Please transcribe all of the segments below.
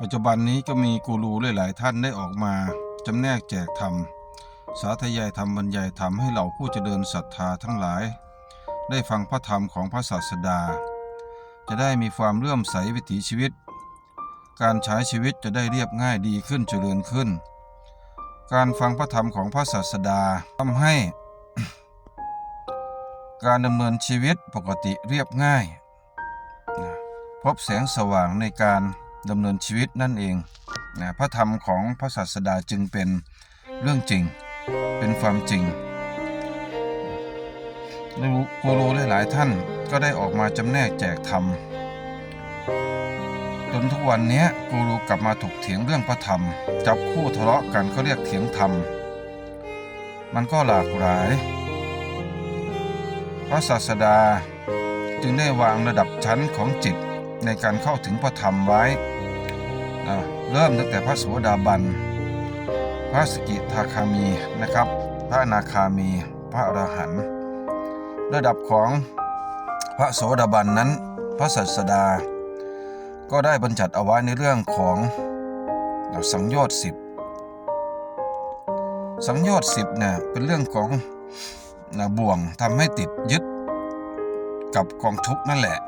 ปัจจุบันนี้ก็มีกูรูหลาย ๆ ท่านได้ออกมาจำแนกแจกธรรม สาธยายธรรมบรรยายธรรมให้เหล่าผู้เจริญศรัทธาทั้งหลาย ได้ฟังพระธรรมของพระศาสดา จะได้มีความเลื่อมใสวิถีชีวิต การใช้ชีวิตจะได้เรียบง่ายดีขึ้นเจริญขึ้น การฟังพระธรรมของพระศาสดาทำให้ การดำเนินชีวิตปกติเรียบง่าย พบแสงสว่างในการ ดำเนินชีวิตนั่นเองนะพระธรรมของพระศาสดาจึงเป็นเรื่องจริง เป็นความจริงกูรูหลายๆท่านก็ได้ออกมาจำแนกแจกธรรมจนทุกวันนี้กูรูกลับมาถกเถียงเรื่องพระธรรม จับคู่ทะเลาะกันเขาเรียกเถียงธรรม มันก็หลากหลาย พระศาสดาจึงได้วางระดับชั้นของจิตในการเข้าถึงพระธรรมไว้ นะเริ่มตั้งแต่พระโสดาบัน พระสกิทาคามีนะครับ พระนาคามี พระอรหันต์ระดับของพระโสดาบันนั้น พระศาสดา ก็ได้บัญญัติเอาไว้ในเรื่องของสังโยชน์สิบสังโยชน์สิบเนี่ยเป็นเรื่องของนะบ่วงทำให้ติดยึดกับกองทุกนั่นแหละ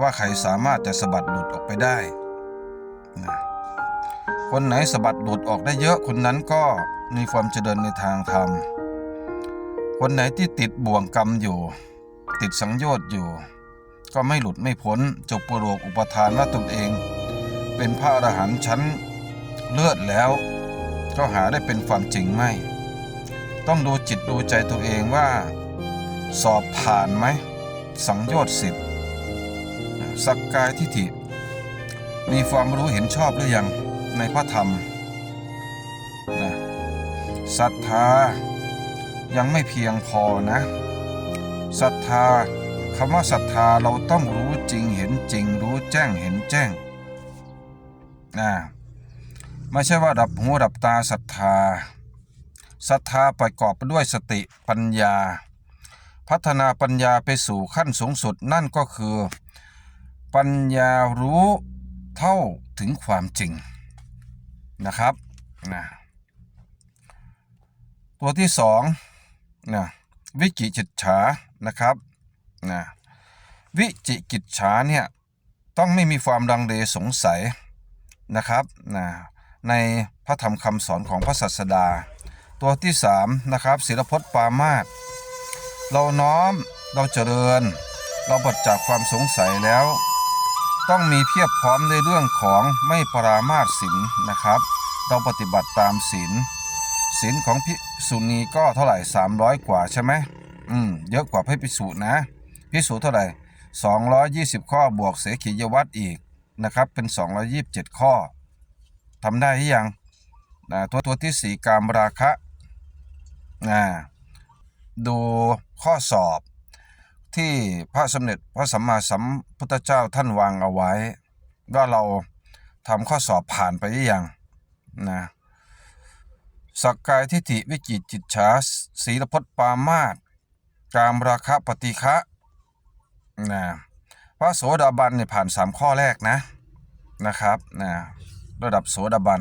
ว่าใครสามารถจะสะบัดหลุดออกไปได้นะ คนไหนสะบัดหลุดออกได้เยอะคนนั้นก็มีความเจริญในทางธรรม คนไหนที่ติดบ่วงกรรมอยู่ ติดสังโยชน์อยู่ ก็ไม่หลุดไม่พ้นจบประโลกอุปทานว่าตนเอง เป็นพระอรหันต์ชั้นเลือดแล้ว ก็หาได้เป็นความจริงไม่ ต้องดูจิตดูใจตัวเองว่า สอบผ่านไหม สังโยชน์สิบสักกายทิฏฐิมีความรู้เห็นชอบหรือยัง ในพระธรรมนะศรัทธายังไม่เพียงพอนะศรัทธาคำว่าศรัทธาเราต้องรู้จริงเห็นจริง รู้แจ้งเห็นแจ้งนะไม่ใช่ว่าดับหูดับตาศรัทธาศรัทธาประกอบไปด้วยสติปัญญา พัฒนาปัญญาไปสู่ขั้นสูงสุดนั่นก็คือ ปัญญารู้เท่าถึงความจริง นะครับนะตัวที่สองนะวิจิจิตฉานะครับนะวิจิกิจฉาเนี่ยต้องไม่มีความดังเลสงสัยนะครับนะในพระธรรมคำสอนของพระศาสดา ตัวที่สามนะครับศิลพจน์ปามาศเราน้อมเราเจริญ เราบดจากความสงสัยแล้ว ต้องมีเพียบพร้อมในเรื่องของไม่ปรามาสศีลนะครับ เราปฏิบัติตามศีลศีลของพิสุนีก็เท่าไหร่ 300 กว่าใช่ไหมอืมเยอะกว่าพระพิสุนะพิสุเท่าไหร่ 220 ข้อบวกเสขียวัตรอีกนะครับเป็น 227 ข้อทำได้หรือยังนะตัวตัวที่สีกามราคะนะดูข้อสอบ ที่พระสมเด็จพระสัมมาสัมพุทธเจ้าท่านวางเอาไว้ ว่าเราทำข้อสอบผ่านไปหรือยังนะสักกายทิฏฐิวิจิตจิตฉาศีลพจน์ปามาตกามราคะปฏิฆะนะพระโสดาบันเนี่ยผ่านสามข้อแรกนะนะครับนะระดับโสดาบัน